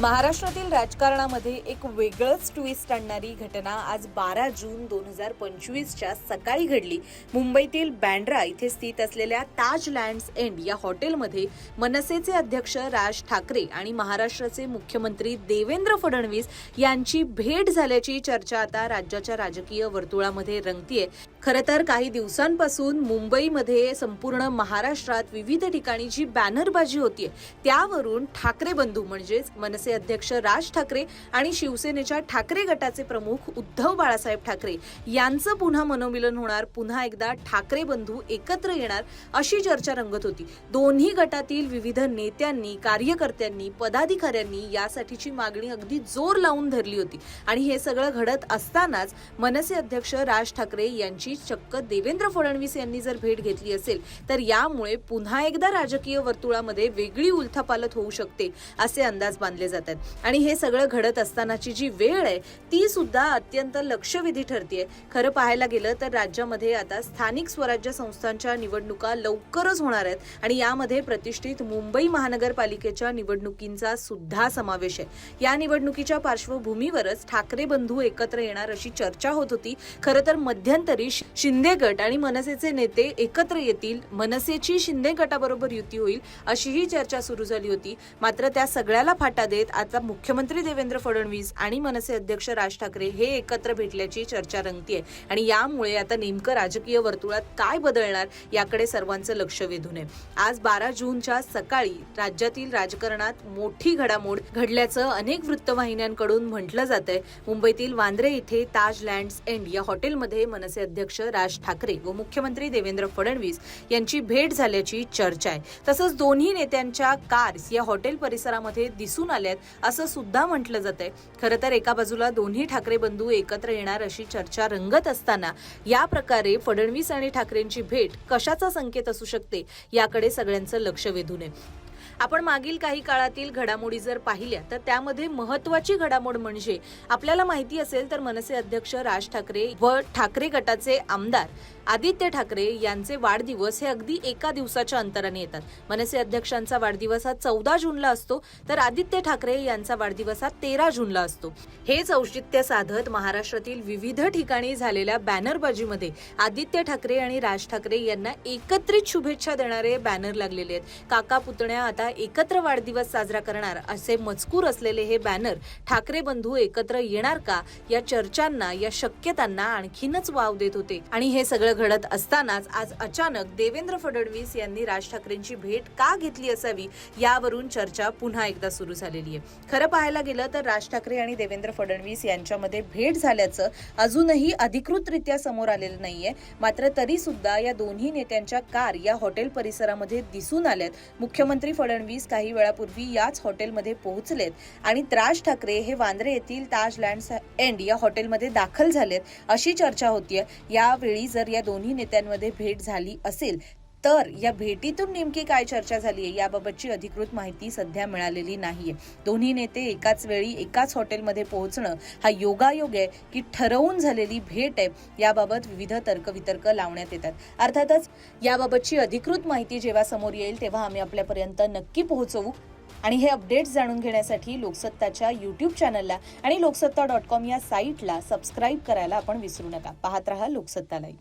महाराष्ट्रातील राजकारणामध्ये एक वेगळंच ट्विस्ट आणणारी घटना आज बारा जून दोन हजार पंचवीसच्या सकाळी घडली. मुंबईतील बँड्रा इथे स्थित असलेल्या ताज लँड्स एंड या हॉटेलमध्ये मनसेचे अध्यक्ष राज ठाकरे आणि महाराष्ट्राचे मुख्यमंत्री देवेंद्र फडणवीस यांची भेट झाल्याची चर्चा आता राज्याच्या राजकीय वर्तुळामध्ये रंगतीये. खरं तर काही दिवसांपासून मुंबईमध्ये संपूर्ण महाराष्ट्रात विविध ठिकाणी जी बॅनरबाजी होतीये त्यावरून ठाकरे बंधू म्हणजेच मनसे अध्यक्ष राज ठाकरे आणि शिवसेनेच्या ठाकरे गटाचे प्रमुख उद्धव बाळासाहेब ठाकरे यांचं पुन्हा मनोमिलन होणार. पुन्हा एकदा ठाकरे बंधू एकत्र येणार अशी चर्चा रंगत होती. दोन्ही गटातील विविध नेत्यांनी कार्यकर्त्यांनी पदाधिकाऱ्यांनी यासाठीची मागणी अगदी जोर लावून धरली होती. आणि हे सगळं घडत असतानाच मनसे अध्यक्ष राज ठाकरे यांची चक्क देवेंद्र फडणवीस यांनी जर भेट घेतली असेल तर यामुळे पुन्हा एकदा राजकीय वर्तुळामध्ये वेगळी उलथापालथ होऊ शकते असे अंदाज बांधले जात आहेत. आणि हे सगळं घडत असतानाची जी वेळ आहे ती सुद्धा अत्यंत लक्षवेधी ठरतेय. खरं पाहायला गेलं तर राज्यामध्ये आता स्थानिक स्वराज्य संस्थांच्या निवडणुका लवकरच होणार आहेत आणि यामध्ये प्रतिष्ठित मुंबई महानगरपालिकेच्या निवडणुकींचा सुद्धा समावेश आहे. या निवडणुकीच्या पार्श्वभूमीवरच ठाकरे बंधू एकत्र येणार अशी चर्चा होत होती. खरं तर मध्यंतरी शि- शिंदे गट आणि मनसेचे नेते एकत्र येतील मनसेची शिंदे गटाबरोबर युती होईल अशीही चर्चा सुरू झाली होती. मात्र त्या सगळ्याला फाटा देत आता मुख्यमंत्री देवेंद्र फडणवीस आणि मनसे अध्यक्ष राज ठाकरे हे एकत्र भेटल्याची चर्चा रंगतीये. आणि यामुळे आता नेमकं राजकीय वर्तुळात काय बदलणार याकडे सर्वांचं लक्ष वेधून आहे. आज बारा जूनच्या सकाळी राज्यातील राजकारणात मोठी घडामोड घडल्याचं अनेक वृत्तवाहिन्यांकडून म्हटलं जात आहे मुंबईतील वांद्रे इथे ताज लँड्स एंड या हॉटेलमध्ये मनसे अध्यक्ष राज ठाकरे व मुख्यमंत्री देवेंद्र फडणवीस यांची भेट झाल्याची चर्चा आहे. तसंच दोन्ही नेत्यांच्या कार्स या हॉटेल परिसरामध्ये दिसून आल्यात असं सुद्धा म्हटलं जात आहे. खरं तर एका बाजूला दोन्ही ठाकरे बंधू एकत्र येणार अशी चर्चा रंगत असताना या प्रकारे फडणवीस आणि ठाकरेंची भेट कशाचा संकेत असू शकते याकडे सगळ्यांचं लक्ष वेधून आहे. आपण मागील काही काळातील घडामोडी जर पाहिल्या तर त्यामध्ये महत्वाची घडामोड म्हणजे आपल्याला माहिती असेल तर मनसे अध्यक्ष राज ठाकरे व ठाकरे गटाचे आमदार आदित्य ठाकरे यांचे वाढदिवस हे अगदी एका दिवसाच्या अंतराने येतात. मनसे अध्यक्षांचा वाढदिवस हा चौदा जूनला असतो तर आदित्य ठाकरे यांचा वाढदिवस हा तेरा जूनला असतो. हेच औचित्य साधत महाराष्ट्रातील विविध ठिकाणी झालेल्या बॅनरबाजीमध्ये आदित्य ठाकरे आणि राज ठाकरे यांना एकत्रित शुभेच्छा देणारे बॅनर लागलेले आहेत. काका पुतण्या आता एकत्र वाढदिवस साजरा करणार असे मजकूर असलेले हे बॅनर ठाकरे बंधू एकत्र येणार का या चर्चांना या शक्यतांना आणखीनच वाव देत होते. आणि हे सगळं घडत असतानाच आज अचानक देवेंद्र फडणवीस यांनी राज ठाकरेंची भेट का घेतली असावी यावरून चर्चा पुन्हा एकदा सुरू झालेली आहे. खरं पाहायला गेलं तर राज ठाकरे आणि देवेंद्र फडणवीस यांच्यामध्ये भेट झाल्याचं अजूनही अधिकृतरित्या समोर आलेलं नाहीये. मात्र तरी सुद्धा या दोन्ही नेत्यांच्या कार या हॉटेल परिसरामध्ये दिसून आल्यात. मुख्यमंत्री फडणवीस फडणवीस काही वेळापूर्वी याच हॉटेलमध्ये पोहोचलेत. आणि राज ठाकरे हे वांद्रे येथील ताज लँड्स एंड या हॉटेलमध्ये दाखल झालेत अशी चर्चा होतीये. यावेळी जर या दोन्ही नेत्यांमध्ये भेट झाली असेल तर या भेटीतून नेमकी काय चर्चा झाली आहे याबाबतची अधिकृत माहिती सध्या मिळालेली नाहीये. दोन्ही नेते एकाच वेळी एकाच हॉटेलमध्ये पोहोचणं हा योगायोग आहे की ठरवून झालेली भेट आहे याबाबत विविध तर्कवितर्क लावण्यात येतात. अर्थातच याबाबतची अधिकृत माहिती जेव्हा समोर येईल तेव्हा आम्ही आपल्यापर्यंत नक्की पोहोचवू. आणि हे अपडेट्स जाणून घेण्यासाठी लोकसत्ताच्या यूट्यूब चॅनलला आणि लोकसत्ता डॉट कॉम या साईटला सबस्क्राईब करायला आपण विसरू नका. पाहत रहा लोकसत्ता लाईव्ह.